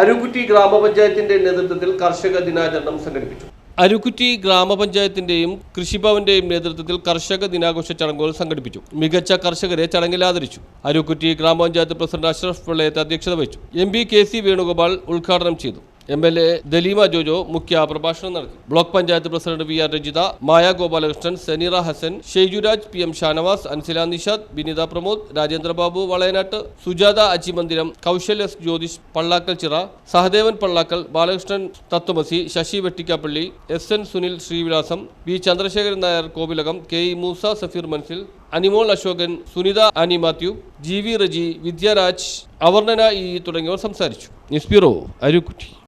Arookutty ഗ്രാമപഞ്ചായത്തിന്റെ നേതൃത്വത്തിൽ കർഷക ദിനാചരണം സംഘടിപ്പിച്ചു. അരുക്കുറ്റി ഗ്രാമപഞ്ചായത്തിന്റെയും കൃഷിഭവന്റെയും നേതൃത്വത്തിൽ കർഷക ദിനാഘോഷ ചടങ്ങുകൾ സംഘടിപ്പിച്ചു. മികച്ച കർഷകരെ ചടങ്ങിൽ ആദരിച്ചു. അരുക്കുറ്റി ഗ്രാമപഞ്ചായത്ത് പ്രസിഡന്റ് അഷ്റഫ് പിള്ളയത്ത് അധ്യക്ഷത വഹിച്ചു. M P K C Venugopal ഉദ്ഘാടനം ചെയ്തു. M L A Daleema Jojo മുഖ്യ പ്രഭാഷണം നടത്തി. Block panchayat president V R Rajitha Maya Gopalakrishnan Seenira Hassan Shaijuraj P M Shanavas Ansila Nishad Binitha Pramod Rajendrababu Valayanattu Sujatha Achimandiram Kaushal S Jyothish Pallakkal Chira Sahadevan Pallakkal Balakrishnan Thathwamasi Sasi Vettikkappally S N Sunil Srivilasam V Chandrasekharan Nair Kovilakam K E Moosa Safeer Manzil Animol Ashokan Sunitha Annie Mathew G V Reji Vidyaraj അവർണന ഇ തുടങ്ങിയവർ സംസാരിച്ചു. News bureau Arookutty.